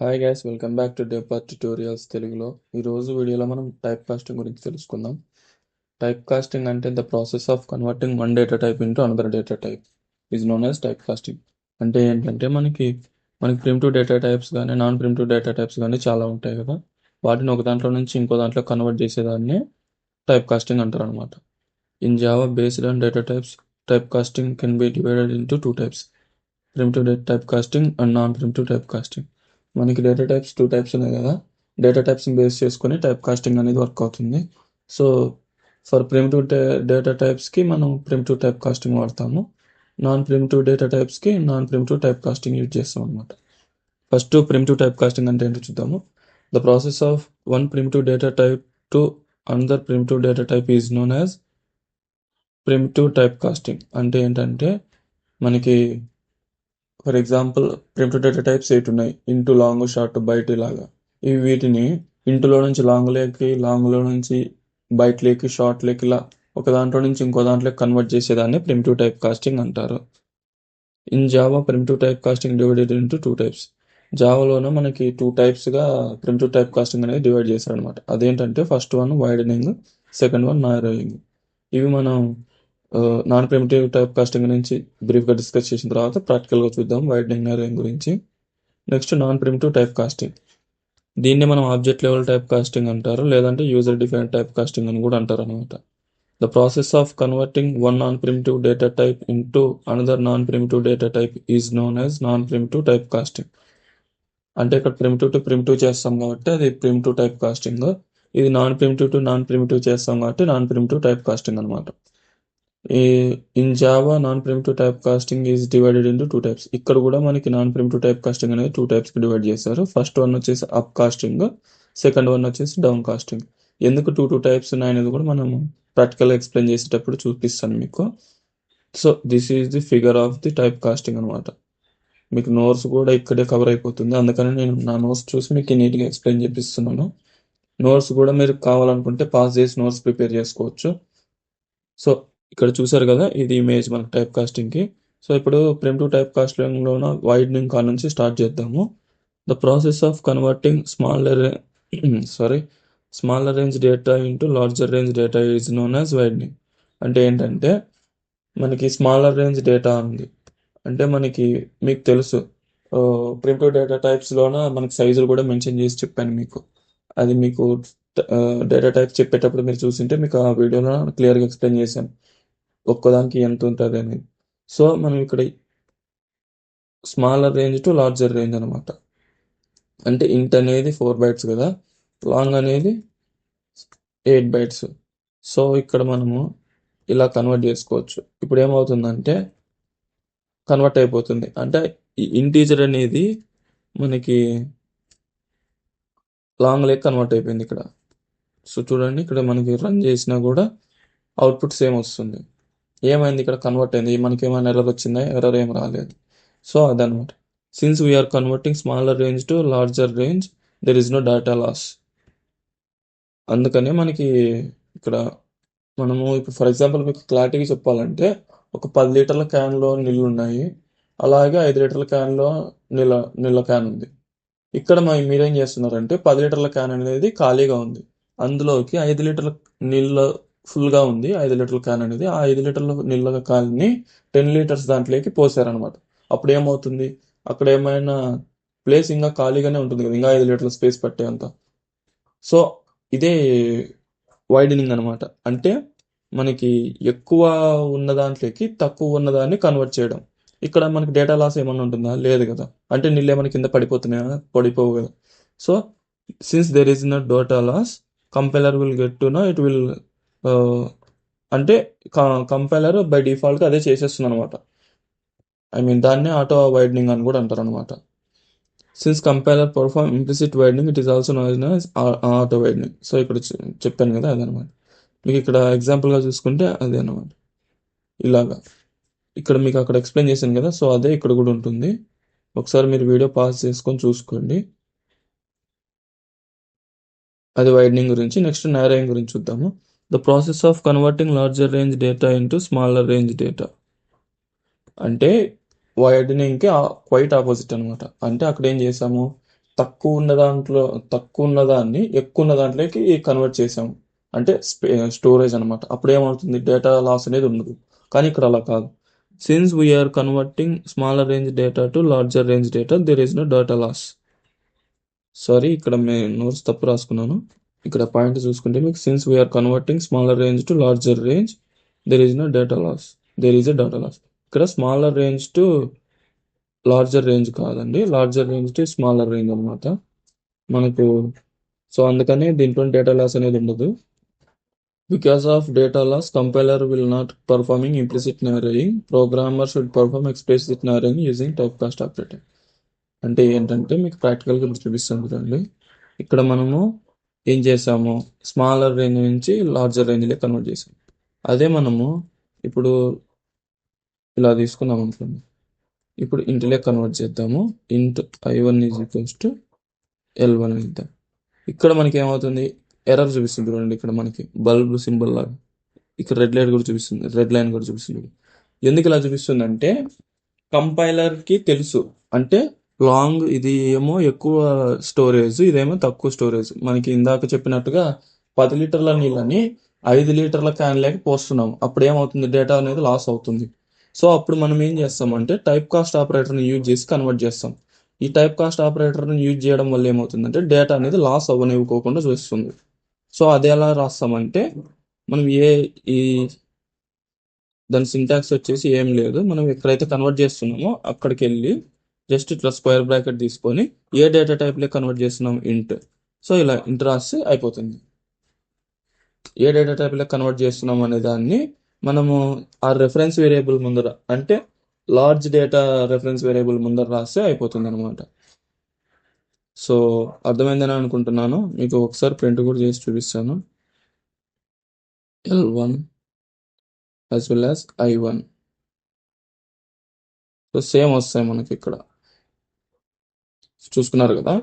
Hi guys welcome back to dapper tutorials తెలుగులో. ఈరోజు వీడియోలో మనం టైప్ కాస్టింగ్ గురించి తెలుసుకుందాం. టైప్ కాస్టింగ్ అంటే the process of converting one data type into another data type is known as type casting అంటే ఏంటంటే మనకి మనకి ప్రిమిటివ్ డేటా టైప్స్ కానీ నాన్ ప్రిమిటివ్ డేటా టైప్స్ కానీ చాలా ఉంటాయి కదా. వాటిని ఒక దాంట్లో నుంచి ఇంకో దాంట్లో కన్వర్ట్ చేసేదాన్ని టైప్ కాస్టింగ్ అంటారు అనమాట in Java based on data types type casting can be divided into two types primitive type casting and non primitive type casting మనకి డేటా టైప్స్ టూ టైప్స్ ఉన్నాయి కదా. డేటా టైప్స్ని బేస్ చేసుకొని type casting అనేది work అవుతుంది. So for primitive data టైప్స్కి మనం primitive type casting వాడతాము. Non primitive data టైప్స్కి non primitive type casting use చేస్తాం అనమాట ఫస్ట్ ప్రిమిటివ్ టైప్ కాస్టింగ్ అంటే ఏంటో చూద్దాము. The process of one primitive data type to another primitive data type is known as primitive type casting అంటే ఏంటంటే మనకి for example primitive data types eight ఉన్నాయి. Into long short byte ఇలాగా. ఇవి వీటిని ఇంటులో నుంచి లాంగ్ లేకి లాంగ్లో నుంచి బయట లేకి షార్ట్ లేకి ఇలా ఒక దాంట్లో నుంచి ఇంకో దాంట్లో కన్వర్ట్ చేసేదాన్ని ప్రిమిటివ్ టైప్ కాస్టింగ్ అంటారు. In Java primitive type casting divided into two types. జావాలోనే మనకి టూ టైప్స్గా ప్రిమిటివ్ టైప్ కాస్టింగ్ అనేది డివైడ్ చేశారు అనమాట అదేంటంటే first one widening second one narrowing. ఇవి మనం నాన్ ప్రిమిటివ్ టైప్ కాస్టింగ్ గురించి బ్రీఫ్గా డిస్కస్ చేసిన తర్వాత ప్రాక్టికల్గా చూద్దాం వైడనింగ్ అరేంజ్ గురించి. Next non primitive type casting. దీన్ని మనం ఆబ్జెక్ట్ లెవెల్ టైప్ కాస్టింగ్ అంటారు లేదంటే యూజర్ డిఫైన్ టైప్ కాస్టింగ్ అని కూడా అంటారు అనమాట the process of converting one non primitive data type into another non primitive data type is known as non primitive type casting అంటే ఇక్కడ ప్రిమిటివ్ టు ప్రిమిటివ్ చేస్తాం కాబట్టి అది ప్రిమిటివ్ టైప్ కాస్టింగ్ ఇది non primitive to non primitive చేస్తాం కాబట్టి non primitive type casting అనమాట in Java non primitive type casting is divided into two types ఇక్కడ కూడా మనకి నాన్ ప్రిమిటివ్ టైప్ కాస్టింగ్ అనేది టూ టైప్స్కి డివైడ్ చేశారు. ఫస్ట్ వన్ వచ్చేసి అప్ కాస్టింగ్ సెకండ్ వన్ వచ్చేసి డౌన్ కాస్టింగ్ ఎందుకు టూ టూ టైప్స్ ఉన్నాయనేది కూడా మనం ప్రాక్టికల్గా ఎక్స్ప్లెయిన్ చేసేటప్పుడు చూపిస్తాను మీకు. So this is the figure of the type casting అనమాట మీకు నోట్స్ కూడా ఇక్కడే కవర్ అయిపోతుంది. అందుకని నేను నా నోట్స్ చూసి మీకు నీట్గా ఎక్స్ప్లెయిన్ చేపిస్తున్నాను. నోట్స్ కూడా మీరు కావాలనుకుంటే పాస్ చేసి నోట్స్ ప్రిపేర్ చేసుకోవచ్చు. సో ఇక్కడ చూసారు కదా ఇది ఇమేజ్ మనకి టైప్ కాస్టింగ్కి సో ఇప్పుడు ప్రింట్ టైప్ కాస్టింగ్లోన వైడ్నింగ్ కా నుంచి స్టార్ట్ చేద్దాము. The process of converting smaller sorry smaller range data into larger range data is known as widening అంటే ఏంటంటే మనకి స్మాలర్ రేంజ్ డేటా ఉంది. అంటే మనకి మీకు తెలుసు ప్రిమిటివ్ డేటా టైప్స్లోన మనకి సైజులు కూడా మెన్షన్ చేసి చెప్పాను మీకు. అది మీకు డేటా టైప్స్ చెప్పేటప్పుడు మీరు చూసింటే మీకు ఆ వీడియోలో క్లియర్గా ఎక్స్ప్లెయిన్ చేశాను. ఒక్కదానికి ఎంత ఉంటుంది అనేది. సో మనం ఇక్కడ smaller range to larger range అనమాట అంటే ఇంట్ అనేది ఫోర్ బైట్స్ కదా. లాంగ్ అనేది ఎయిట్ బైట్స్ సో ఇక్కడ మనము ఇలా కన్వర్ట్ చేసుకోవచ్చు. ఇప్పుడు ఏమవుతుందంటే కన్వర్ట్ అయిపోతుంది. అంటే ఈ ఇంటీజర్ అనేది మనకి లాంగ్ లెగ్ కన్వర్ట్ అయిపోయింది ఇక్కడ. సో చూడండి ఇక్కడ మనకి రన్ చేసినా కూడా అవుట్పుట్ సేమ్ వస్తుంది. ఏమైంది ఇక్కడ కన్వర్ట్ అయింది? మనకి ఏమైనా ఎర్రర్ వచ్చిందా? ఎర్రర్ ఏం రాలేదు. సో అదనమాట since we are converting smaller range to larger range there is no data loss అందుకనే మనకి ఇక్కడ మనము ఇప్పుడు ఫర్ ఎగ్జాంపుల్ మీకు క్లారిటీగా చెప్పాలంటే ఒక పది లీటర్ల క్యాన్లో నీళ్ళు ఉన్నాయి. అలాగే ఐదు లీటర్ల క్యాన్లో నీళ్ళ నీళ్ళ క్యాన్ ఉంది. ఇక్కడ మీరేం చేస్తున్నారంటే పది లీటర్ల క్యాన్ అనేది ఖాళీగా ఉంది. అందులోకి ఐదు లీటర్ల నీళ్ళ ఫుల్గా ఉంది. ఐదు లీటర్ల క్యాన్ అనేది ఆ ఐదు లీటర్ల నిల్వ క్యాన్ని టెన్ లీటర్స్ దాంట్లోకి పోసారనమాట అప్పుడు ఏమవుతుంది? అక్కడ ఏమైనా ప్లేస్ ఇంకా ఖాళీగానే ఉంటుంది కదా ఇంకా ఐదు లీటర్ల స్పేస్ పట్టేంత సో ఇదే వైడనింగ్ అనమాట అంటే మనకి ఎక్కువ ఉన్న దాంట్లోకి తక్కువ ఉన్నదాన్ని కన్వర్ట్ చేయడం. ఇక్కడ మనకి డేటా లాస్ ఏమన్నా ఉంటుందా? లేదు కదా. అంటే నీళ్ళు ఏమైనా కింద పడిపోతున్నాయా? పడిపోవు కదా. So since there is no data loss compiler will get to know it will అంటే కంపైలర్ బై డిఫాల్ట్గా అదే చేసేస్తుంది అనమాట ఐ మీన్ దాన్నే ఆటో వైడనింగ్ అని కూడా అంటారు అనమాట since compiler perform implicit widening it is also known auto widening so ఇక్కడ చెప్పాను కదా అదనమాట మీకు ఇక్కడ ఎగ్జాంపుల్గా చూసుకుంటే అదే అనమాట ఇలాగా. ఇక్కడ మీకు అక్కడ ఎక్స్ప్లెయిన్ చేశాను కదా సో అదే ఇక్కడ కూడా ఉంటుంది. ఒకసారి మీరు వీడియో పాస్ చేసుకొని చూసుకోండి. అది వైడనింగ్ గురించి నెక్స్ట్ నారోయింగ్ గురించి చూద్దాము. The process of converting larger range data into smaller range data అంటే వైడనింగ్కి క్వైట్ ఆపోజిట్ అనమాట అంటే అక్కడ ఏం చేసాము? తక్కువ ఉన్న దాంట్లో తక్కువ ఉన్న దాన్ని ఎక్కువ ఉన్న దాంట్లోకి కన్వర్ట్ చేసాము. అంటే స్టోరేజ్ అనమాట అప్పుడు ఏమవుతుంది? డేటా లాస్ అనేది ఉండదు. కానీ ఇక్కడ అలా కాదు. Since we are converting smaller range data to larger range data there is no data loss sorry ఇక్కడ మేము నోట్స్ తప్పు రాసుకున్నాను. ఇక్కడ పాయింట్ చూసుకుంటే మీకు since we are converting smaller range to larger range there is no data loss there is a data loss ఇక్కడ smaller range to larger range కాదండి. Larger range to smaller range అనమాట మనకు so అందుకని దీంట్లో data loss అనేది ఉండదు. Because of data loss compiler will not performing implicit narrowing programmer should perform explicit narrowing using type cast operating అంటే ఏంటంటే మీకు ప్రాక్టికల్గా ఇప్పుడు చూపిస్తాను చూడండి. ఇక్కడ మనము ఏం చేసాము స్మాలర్ రేంజ్ నుంచి లార్జర్ రేంజ్లో కన్వర్ట్ చేసాము అదే మనము ఇప్పుడు ఇలా తీసుకుందాం అనుకోండి ఇప్పుడు ఇంటిలే కన్వర్ట్ చేద్దాము. Int I one is equals to L one ఇద్దాం. ఇక్కడ మనకి ఏమవుతుంది? ఎర్రర్ చూపిస్తుంది చూడండి ఇక్కడ మనకి. బల్బ్ సింబల్ లాగా. ఇక్కడ రెడ్ లైట్ కూడా చూపిస్తుంది. రెడ్ లైన్ కూడా చూపిస్తుంది. ఎందుకు ఇలా చూపిస్తుంది అంటే కంపైలర్కి తెలుసు. అంటే లాంగ్ ఇది ఏమో ఎక్కువ స్టోరేజ్ ఇదేమో తక్కువ స్టోరేజ్ మనకి ఇందాక చెప్పినట్టుగా పది లీటర్ల నీళ్ళని ఐదు లీటర్ల క్యాన్ లేక పోస్తున్నాం. అప్పుడు ఏమవుతుంది? డేటా అనేది లాస్ అవుతుంది. సో అప్పుడు మనం ఏం చేస్తామంటే టైప్ కాస్ట్ ఆపరేటర్ని యూజ్ చేసి కన్వర్ట్ చేస్తాం. ఈ టైప్ కాస్ట్ ఆపరేటర్ని యూజ్ చేయడం వల్ల ఏమవుతుందంటే డేటా అనేది లాస్ అవ్వనివ్వకోకుండా చూస్తుంది సో అది ఎలా రాస్తామంటే మనం ఏ ఈ దాని సింటాక్స్ వచ్చేసి ఏం లేదు. మనం ఎక్కడైతే కన్వర్ట్ చేస్తున్నామో అక్కడికి వెళ్ళి జస్ట్ ఇట్లా స్క్వేర్ బ్రాకెట్ తీసుకొని ఏ డేటా టైప్లో కన్వర్ట్ చేస్తున్నాం ఇంట్ సో ఇలా ఇంట్ రాస్తే అయిపోతుంది. ఏ డేటా టైప్లో కన్వర్ట్ చేస్తున్నాం అనే దాన్ని మనము ఆ రెఫరెన్స్ వేరియబుల్ ముందర అంటే లార్జ్ డేటా రెఫరెన్స్ వేరియబుల్ ముందర రాస్తే అయిపోతుంది అనమాట సో అర్థమైందని అనుకుంటున్నాను. మీకు ఒకసారి ప్రింట్ కూడా చేసి చూపిస్తాను. L one as well as I one so same వస్తాయి మనకి ఇక్కడ. చూసుకున్నారు కదా?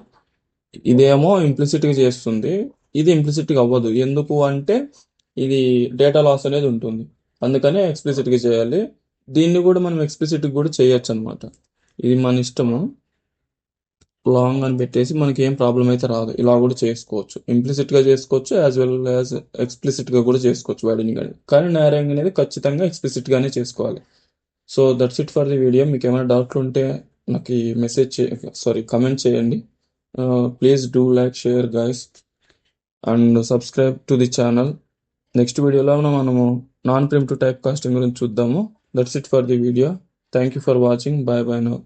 ఇదేమో ఇంప్లిసిట్గా చేస్తుంది. ఇది ఇంప్లిసిట్గా అవ్వదు. ఎందుకు అంటే ఇది డేటా లాస్ అనేది ఉంటుంది. అందుకనే ఎక్స్ప్లిసిట్గా చేయాలి. దీన్ని కూడా మనం ఎక్స్ప్లిసిట్గా కూడా చేయొచ్చు అనమాట ఇది మన ఇష్టము. లాంగ్ అని పెట్టేసి మనకి ఏం ప్రాబ్లం అయితే రాదు. ఇలా కూడా చేసుకోవచ్చు. ఇంప్లిసిట్గా చేసుకోవచ్చు యాజ్ వెల్ యాజ్ ఎక్స్ప్లిసిట్గా కూడా చేసుకోవచ్చు వైడింగ్ అనేది. కానీ నేరింగ్ అనేది ఖచ్చితంగా ఎక్స్ప్లిసిట్గానే చేసుకోవాలి. So that's it for the video మీకు ఏమైనా డౌట్లు ఉంటే నాకు మెసేజ్ చే సారీ కమెంట్ చేయండి. Please do like share guys and subscribe to the channel next వీడియోలో మనము నాన్ ప్రిమిటివ్ టైప్ కాస్టింగ్ గురించి చూద్దాము. That's it for the video thank you for watching bye bye now